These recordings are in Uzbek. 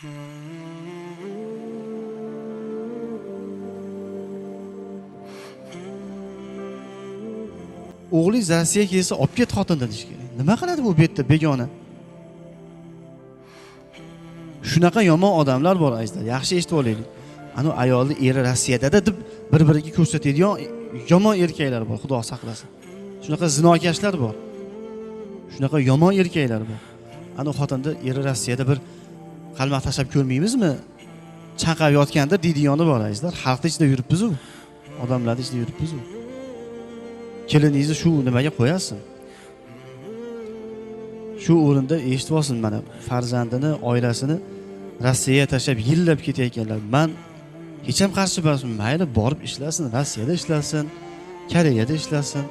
o'g'ling rossiyaga kelsa olib ket xotinni deyish kerak. Nima qiladi bu bu yerda begona? Shunaqa yomon odamlar bor azizlar yaxshi eshitib olaylik. Anavi ayolni eri rossiyadada deb bir biriga ko'rsatadigan yomon erkaklar bor xudo saqlasin. Shunaqa zinokashlar bor. Shunaqa yomon erkaklar bor. Anavi xotinni eri rossiyada bir qalmoq tashlab ko'rmaymizmi? Chanqab yotganda deydiyoni bor xalqni ichida yuribmizu. Odamlarni ichida yuribmizu. Keliningizni shu nimaga qo'yasin shu o'rinda eshitib olsin mana farzandini oilasini rossiyaga tashlab yillab ketayotganlar. Man hech ham qarshi emasman mayli borib ishlasin rossiyada ishlasin koreyada ishlasin.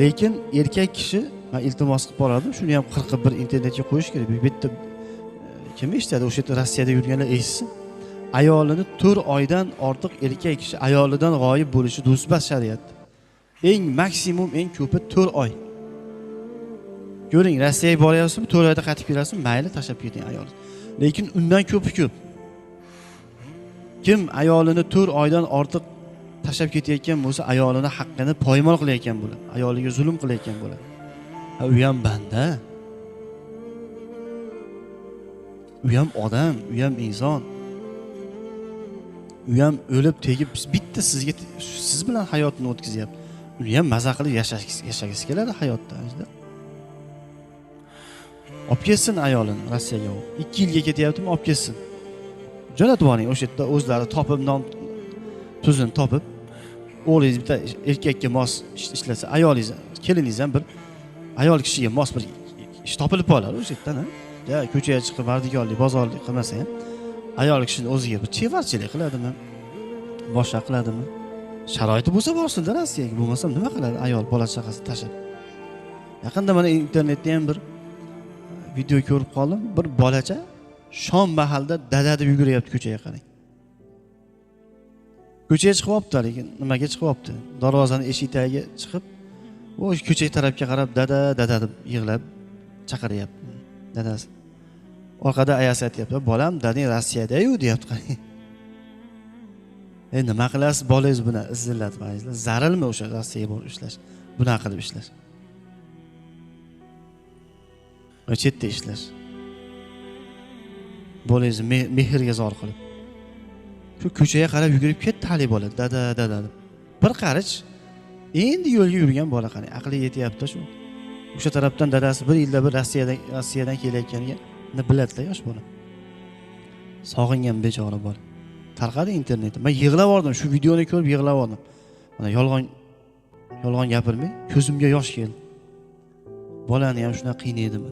Lekin erkak kishi man iltimos qilib boradim shuni ham qirqib bir internetga qo'yish kerak. Bu yerda kim eshitadi o'sha yerda rossiyada yurganlar eshitsin. Ayolini to'rt oydan ortiq erkak kishi ayolidan g'oyib bo'lishi durust emas shariatda. Eng maksimum eng ko'pi to'rt oy. Ko'ring rossiyaga boryapsizmi to'rt oyda qaytib kelasizmi? Mayli tashlab keting ayolni lekin undan ko'pi ko'p. Kim ayolini to'rt oydan ortiq tashlab ketayotgan bo'lsa ayolini haqqini poymol qilayotgan bo'ladi ayoliga zulm qilayotgan bo'ladi. U ham banda. U ham odam u ham inson. U ham o'lib tegib bitta sizga siz bilan hayotini o'tkazyapti. Uni ham maza qilib yashagisi yashagisi keladi hayotda ajda olib ketsin ayolini rossiyaga u. Ikki yilga ketyaptimi olib ketsin jo'natib yuboring o'sha yerda o'zlari topib nom tuzini topib o'g'lingiz bitta erkakka mos ish- ishlasa ayolingiz keliningiz ham bir ayol kishiga mos bir ish topilib qoladi o'sha yerdan ko'chaga chiqib mardikorlik bozorlik qilmasa ham ayol kishini o'ziga bir chevarchilik qiladimi? Boshqa qiladimi? Sharoiti bo'lsa borsinda rossiyaga bo'lmasam nima qiladi ayol bola chaqasini tashlab? Yaqinda mana internetda ham bir e, video ko'rib qoldim. Bir bolacha shom mahalda dada deb yuguryapti ko'chaga qarang. Ko'chaga chiqib olibdi lekin nimaga chiqib olibdi? Darvozani eshik tagiga chiqib o'sha ko'cha tarafga qarab dada dada deb yig'lab chaqiryapti dadasi orqada ayasi aytyapti bolam dadang rossiyadayu deyapti qarang e nima qilasiz bolangiz buni izillatib zarilmi o'sha rossiyaga borib ishlash? Bunaqa qilib ishlash. E, chetda ishlash. Bolangizni mehrga zor qilib. Shu ko'chaga qarab yugurib ketdi haligi bola. Dada dada. Deb bir qarich. Endi yo'lga yurgan bola qarang aqli yetyapti shu. O'sha tarafdan dadasi bir yilda bir rossiyadan rossiyadan kelayotganiga biladida yosh bola. Sog'ingan bechora bola. Tarqadi internetda man yig'lab yubordim shu videoni ko'rib yig'lab yubordim mana yolg'on yolg'on gapirmay ko'zimga yosh keldi. Bolani ham shunaqa qiynaydimi